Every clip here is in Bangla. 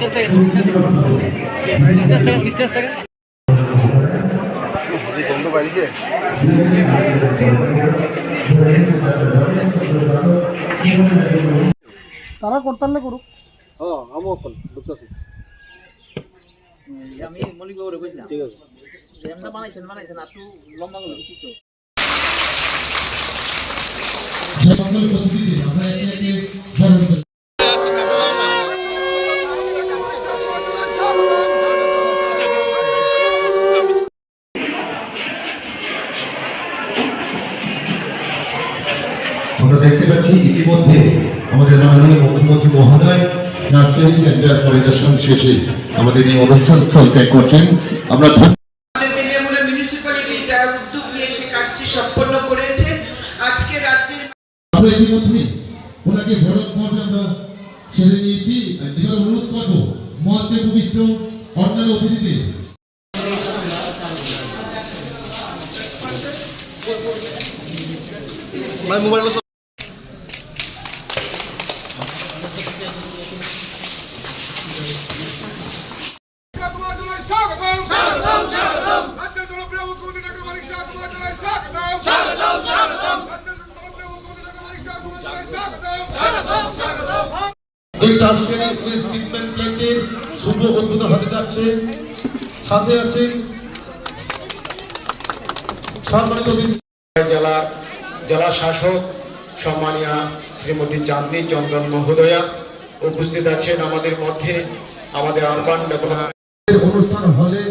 ডিস্টেন্স থাকে ডিস্টেন্স থাকে ডিস্টেন্স থাকে তারা করতাম না করুক। আমি মলিক বাবুরে কইছিলাম ঠিক আছে বানাইছেন বানাইছেন আর লম্বা প্রতিনিধি পাচ্ছি ইতিমধ্যে আমাদের মাননীয় মুখ্যমন্ত্রী মহোদয় নার্সারি সেন্টার পরিদর্শন শেষে আমাদের এই অনুষ্ঠান স্থল ত্যাগ করছেন। আমরা করেছে। ওনাকে নিয়েছি। এবার অনুরোধ করব মঞ্চে ভূমিষ্ঠ অন্যান্য অতিথিদের। তোমাদের অতিথি জেলা শাসক সম্মানীয় শ্রীমতী চাঁদনী চন্দন মহোদয়া। উপস্থিত আছেন আমাদের মধ্যে আমাদের ডেভেলপমেন্ট অনুষ্ঠান হলে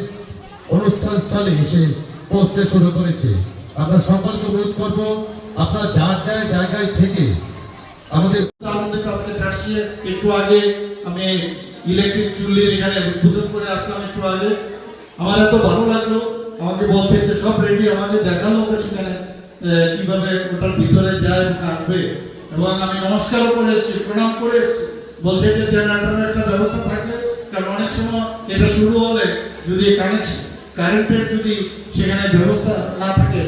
অনুষ্ঠান স্থলে এসে পৌঁছতে শুরু করেছে। আমরা সকলকে অনুরোধ করব আপনারা যার যার জায়গায় থেকে আমাদের আমাদের কাছে আসছে একটু আগে আমি ইলেকট্রিক চুল্লির এখানে উদ্বোধন করে আসলাম একটু আগে। আমার এত ভালো লাগল আমাকে বলছে যে সব রেডি আমাকে দেখাল ওটা সেখানে আহ, কীভাবে ওটার ভিতরে যায় এবং আসবে এবং আমি নমস্কারও করে এসেছি প্রণাম করে এসেছি। বলছে যে জেনারেটরের একটা ব্যবস্থা থাকলে কারণ অনেক সময় এটা শুরু হলে যদি কারেন্টের যদি সেখানে ব্যবস্থা না থাকে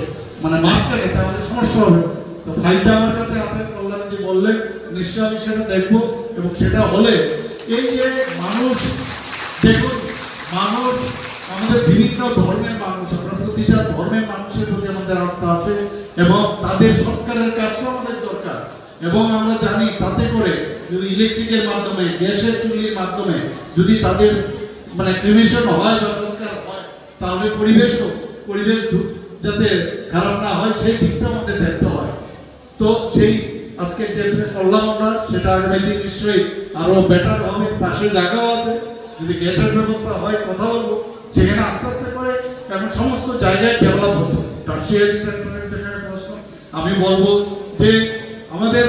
মানে থাকে তাহলে সমস্যা হবে। তো ফাইলটা আমার কাছে আছে, কল্যাণজি বললেন নিশ্চয় আমি সেটা দেখব, এবং সেটা হলে এই যে মানুষ, দেখুন, মানুষ, আমাদের বিভিন্ন ধর্মের মানুষ, আমরা প্রতিটা ধর্মের মানুষের প্রতি আমাদের আস্থা আছে, এবং তাদের সৎকারের কাজটা আমাদের দরকার, এবং আমরা জানি তাতে করে যদি ইলেকট্রিকের মাধ্যমে, গ্যাসের চুলির মাধ্যমে যদি তাদের মানে ক্রিমেশন হয় বা সৎকার হয়, তাহলে পরিবেশও পরিবেশ যাতে খারাপ না হয়, সেই দিকটা আমাদের দেখতে হয়। তো সেই আজকে যেটা করলাম আমরা, সেটা আগামী দিন নিশ্চয়ই আরও বেটার হবে, পাশে জায়গাও আছে। যদি গ্যাসের ব্যবস্থা হয়, কথা বলব। সেখানে আস্তে আস্তে করে এখন সমস্ত জায়গায় ডেভেলপ হচ্ছে। টার্সিয়ারি সেন্টারের যেখানে প্রশ্ন, আমি বলব যে আমাদের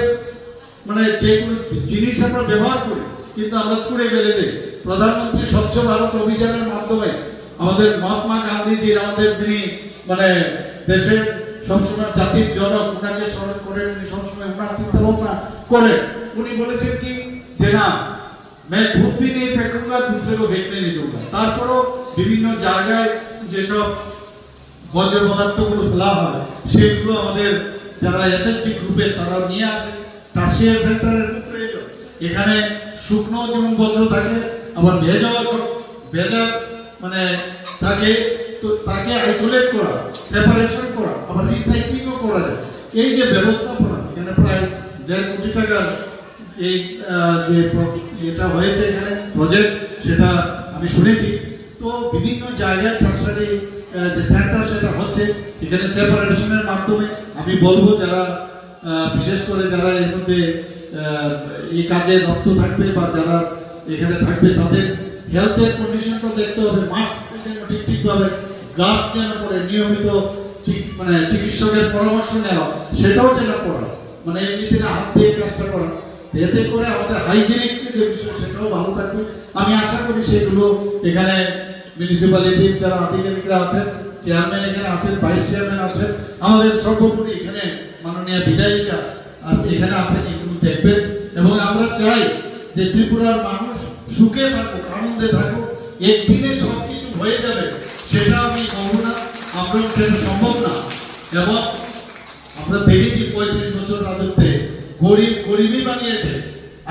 মানে যে কোনো জিনিস আমরা ব্যবহার করি কিন্তু আমরা ছুড়ে ফেলে দিই প্রধানমন্ত্রী স্বচ্ছ ভারত অভিযানের মাধ্যমে আমাদের মহাত্মা গান্ধীজির আমাদের যিনি মানে দেশের সবসময় জাতির জনক ওনাকে স্মরণ করেন উনি সবসময় ওনার চিন্তা ভাবনা করেন উনি বলেছেন কি যে না मैं खुद भी नहीं फेंकूंगा दूसरे को फेंकने नहीं दूंगा তারপরও বিভিন্ন জায়গায় যেসব বজ্র পদার্থগুলো ফেলা হয় সেগুলো আমাদের যারা এসএসজি গ্রুপের তারা নিয়ে আসে টার্সিয়ার সেন্টারের প্রয়োজন এখানে শুকনো যেমন বজ্র থাকে, আবার সব ভেজা মানে থাকে, তো তাকে আইসোলেট করা সেপারেশন করা, আবার রিসাইক্লিংও করা যায়। এই যে ব্যবস্থাপনা, এখানে প্রায় দেড় কোটি টাকার এই যে এটা হয়েছে এখানে প্রজেক্ট সেটা আমি শুনেছি। তো বিভিন্ন জায়গায় টার্সারি যে সেন্টার সেটা হচ্ছে, এখানে সেপারেশনের মাধ্যমে আমি বলব যারা বিশেষ করে যারা এর মধ্যে এই কাজে রক্ত থাকবে বা যারা এখানে থাকবে, তাদের হেলথের কন্ডিশনটা দেখতে হবে মাস্ক যেন ঠিক ঠিকভাবে গ্লাভস যেন পরে নিয়মিত ঠিক মানে চিকিৎসকের পরামর্শ নেওয়া, সেটাও যেন করা। মানে এমনিতে হাত দিয়ে কাজটা করা। এতে করে আমাদের হাইজেনিক যে বিষয়, সেটাও ভালো থাকবে। আমি আশা করি সেগুলো এখানে মিউনিসিপ্যালিটির যারা আধিকারিকরা আছেন চেয়ারম্যান এখানে আছেন ভাইস চেয়ারম্যান আছেন। আমাদের সর্বোপরি এখানে মাননীয় বিধায়িকা এখানে আছেন এগুলো দেখবেন। এবং আমরা চাই যে ত্রিপুরার মানুষ সুখে থাকুক, আনন্দে থাকুক, একদিনে সবকিছু হয়ে যাবে, সেটা আমি বলব না আমরা সেটা সম্ভব না। এবং আমরা দেখেছি পঁয়ত্রিশ বছর রাজত্বে, গরিব গরিবই বানিয়েছে।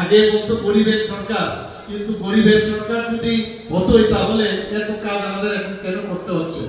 আগে বলতো পরিবেশ সরকার, কিন্তু পরিবেশ সরকার যদি হতোই, তাহলে এত কাজ আমাদের এখন কেন করতে হচ্ছে?